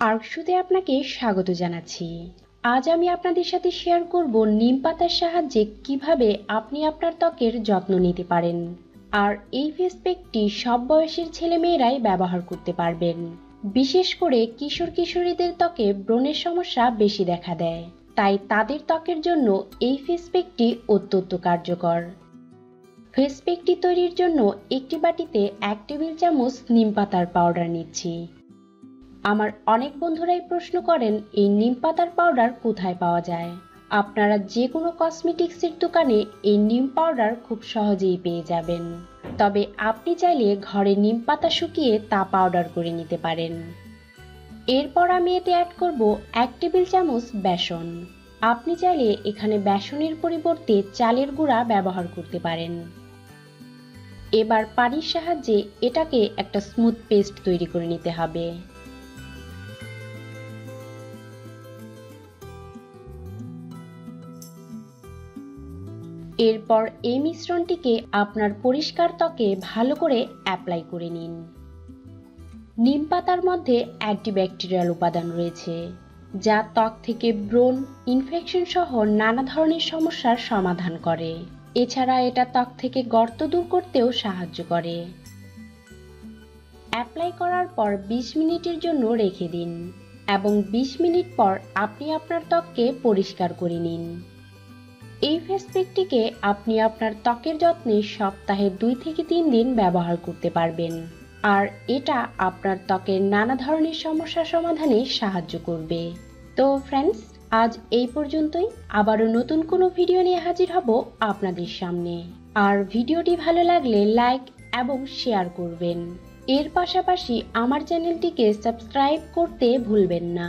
আর্কশুতে আপনাকে স্বাগত জানাচ্ছি। আজ আমি আপনাদের সাথে শেয়ার করব নিম পাতার সাহায্যে কীভাবে আপনি আপনার ত্বকের যত্ন নিতে পারেন। আর এই ফেস প্যাকটি সব বয়সের ছেলেমেয়েরাই ব্যবহার করতে পারবেন। বিশেষ করে কিশোর কিশোরীদের ত্বকে ব্রণের সমস্যা বেশি দেখা দেয়। তাই তাদের ত্বকের জন্য এই ফেস প্যাকটি অত্যন্ত কার্যকর। ফেস প্যাকটি তৈরির জন্য একটি বাটিতে এক টেবিল চামচ নিম পাতার পাউডার নিচ্ছি। আমার অনেক বন্ধুরাই প্রশ্ন করেন, এই নিম পাতার পাউডার কোথায় পাওয়া যায়? আপনারা যে কোনো কসমেটিক্সের দোকানে এই নিম পাউডার খুব সহজেই পেয়ে যাবেন। তবে আপনি চাইলে ঘরে নিম পাতা শুকিয়ে তা পাউডার করে নিতে পারেন। এরপর আমি এতে অ্যাড করব এক টেবিল চামচ বেসন। আপনি চাইলে এখানে বেসনের পরিবর্তে চালের গুঁড়া ব্যবহার করতে পারেন। এবার পানির সাহায্যে এটাকে একটা স্মুথ পেস্ট তৈরি করে নিতে হবে। এরপর এই মিশ্রণটিকে আপনার পরিষ্কার ত্বকে ভালো করে অ্যাপ্লাই করে নিন। নিম পাতার মধ্যে অ্যান্টিব্যাকটেরিয়াল উপাদান রয়েছে, যা ত্বক থেকে ব্রণ, ইনফেকশন সহ নানা ধরনের সমস্যার সমাধান করে। এছাড়া এটা ত্বক থেকে গর্ত দূর করতেও সাহায্য করে। অ্যাপ্লাই করার পর ২০ মিনিটের জন্য রেখে দিন এবং ২০ মিনিট পর আপনি আপনার ত্বককে পরিষ্কার করে নিন। এই ফেস প্যাকটিকে আপনি আপনার ত্বকের যত্নে সপ্তাহে দুই থেকে তিন দিন ব্যবহার করতে পারবেন। আর এটা আপনার ত্বকের নানা ধরনের সমস্যা সমাধানে সাহায্য করবে। তো ফ্রেন্ডস আজ এই পর্যন্তই। আবারও নতুন কোনো ভিডিও নিয়ে হাজির হব আপনাদের সামনে। আর ভিডিওটি ভালো লাগলে লাইক এবং শেয়ার করবেন। এর পাশাপাশি আমার চ্যানেলটিকে সাবস্ক্রাইব করতে ভুলবেন না।